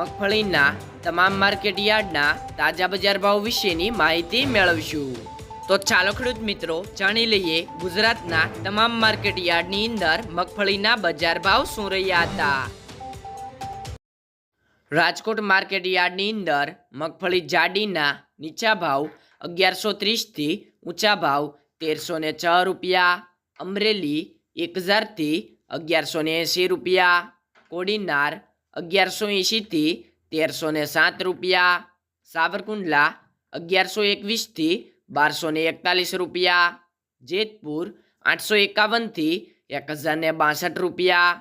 મગફળીના તમામ માર્કેટ યાર્ડના તાજા બજાર ભાવ વિશેની માહિતી મેળવશું. તો ચાલો ખેડૂત મિત્રો, જાણી લઈએ ગુજરાતના તમામ માર્કેટ યાર્ડની અંદર મગફળીના બજાર ભાવ શું રહ્યા હતા. રાજકોટ માર્કેટ યાર્ડની અંદર મગફળી જાડીના નીચા ભાવ અગિયારસો ત્રીસથી ઊંચા ભાવ તેરસો ને છ રૂપિયા, અમરેલી એક હજારથી અગિયારસો ને એંસી રૂપિયા, કોડીનાર અગિયારસો એંશીથી તેરસો ને સાત રૂપિયા સાવરકુંડલા અગિયારસો એકવીસથી બારસો ને એકતાલીસ રૂપિયા જેતપુર આઠસો એકાવનથી એક હજાર ને બાસઠ રૂપિયા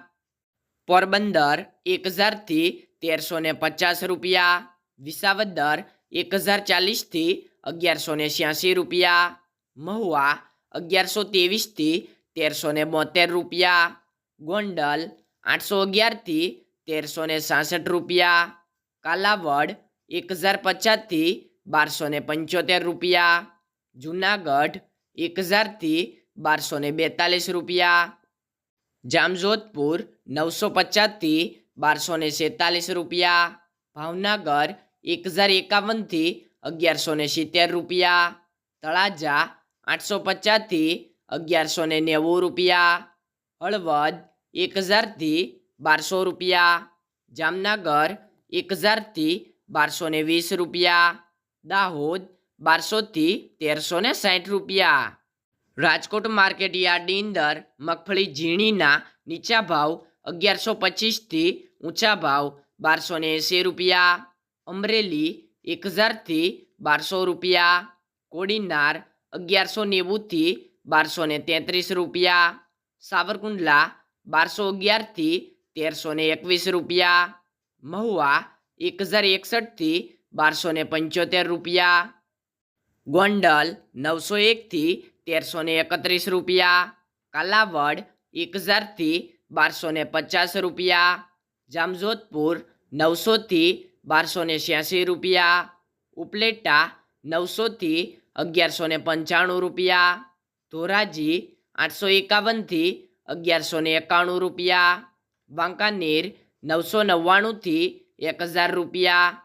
પોરબંદર એક હજારથી તેરસો ને પચાસ રૂપિયા વિસાવદર એક હજાર ચાલીસથી અગિયારસો ને છ્યાસી રૂપિયા મહુવા અગિયારસો ત્રેવીસથી તેરસો ને બોતેર રૂપિયા ગોંડલ આઠસો અગિયારથી તેરસો ને સાસઠ રૂપિયા. કાલાવડ એક હજાર પચાસથી બારસો ને પંચોતેર રૂપિયા. જુનાગઢ એક હજારથી બારસો ને બેતાલીસ રૂપિયા. જામજોધપુર નવસો પચાસથી બારસો ને સેતાલીસ રૂપિયા. ભાવનગર એક હજાર એકાવનથી અગિયારસો ને સિત્તેર રૂપિયા. તળાજા આઠસો પચાસથી અગિયારસો ને નેવું રૂપિયા. હળવદ એક હજારથી બારસો રૂપિયા, જામનગર એક હજારથી બારસો ને વીસ રૂપિયા, દાહોદ બારસોથી તેરસો ને સાઠ રૂપિયા. રાજકોટ માર્કેટ યાર્ડની અંદર મગફળી ઝીણીના નીચા ભાવ અગિયારસો પચીસથી ઊંચા ભાવ બારસો ને એંસી રૂપિયા, અમરેલી એક હજારથી બારસો રૂપિયા, કોડીનાર અગિયારસો નેવુંથી બારસો ને તેત્રીસ રૂપિયા, સાવરકુંડલા બારસો અગિયારથી તેરસો ને એકવીસ રૂપિયા, મહુવા એક હજાર એકસઠથી બારસો ને પંચોતેર રૂપિયા, ગોંડલ નવસો એકથી તેરસો ને એકત્રીસ રૂપિયા, કાલાવડ એક હજારથી બારસો ને પચાસ રૂપિયા, જામજોધપુર નવસોથી બારસો ને છ્યાસી રૂપિયા, ઉપલેટા નવસોથી અગિયારસો ને પંચાણું રૂપિયા, ધોરાજી આઠસો એકાવનથી અગિયારસો ને એકાણું રૂપિયા વાંકાનેર નવસો નવ્વાણુંથી એક હજાર રૂપિયા.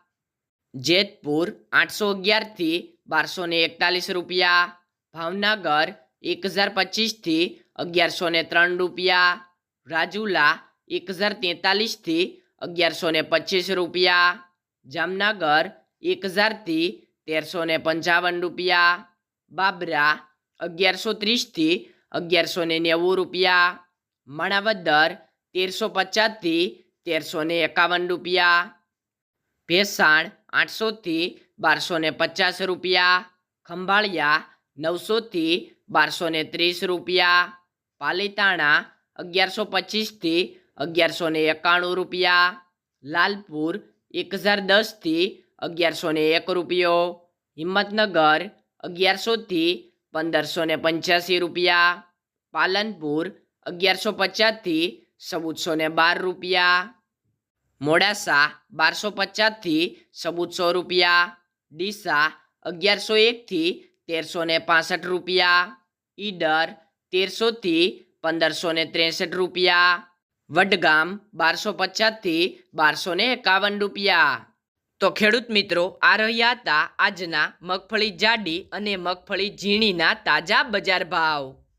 જેતપુર આઠસો અગિયારથી બારસો ને એકતાલીસ રૂપિયા. ભાવનગર એક હજાર પચીસથી અગિયારસો ને ત્રણ રૂપિયા. રાજુલા એક હજાર તેતાલીસથી અગિયારસો ને પચીસ રૂપિયા. જામનગર એક હજારથી તેરસો ને પંચાવન રૂપિયા. બાબરા અગિયારસો ત્રીસથી અગિયારસો ને નેવું રૂપિયા. મણાવદર તેરસો પચાસથી તેરસો ને એકાવન રૂપિયા. ભેસાણ આઠસોથી બારસો ને પચાસ રૂપિયા. ખંભાળિયા નવસોથી બારસો ને ત્રીસ રૂપિયા. પાલીતાણા અગિયારસો પચીસથી અગિયારસો ને એકાણું રૂપિયા. લાલપુર એક હજાર દસથી અગિયારસો ને એક રૂપિયો. હિંમતનગર અગિયારસોથી પંદરસો ને પંચ્યાસી રૂપિયા. પાલનપુર અગિયારસો પચાસથી ચૌદસો ને બાર રૂપિયા. મોડાસા બારસો પચાસથી ચૌદસો રૂપિયા. ડીસા અગિયારસો એકથી તેરસો ને પાસઠ રૂપિયા. ઈડર તેરસોથી પંદરસો ને ત્રેસઠ રૂપિયા. વડગામ બારસો પચાસથી બારસો ને એકાવન રૂપિયા. તો ખેડૂત મિત્રો, આ રહ્યા હતા આજના મગફળી જાડી અને મગફળી ઝીણીના તાજા બજાર ભાવ.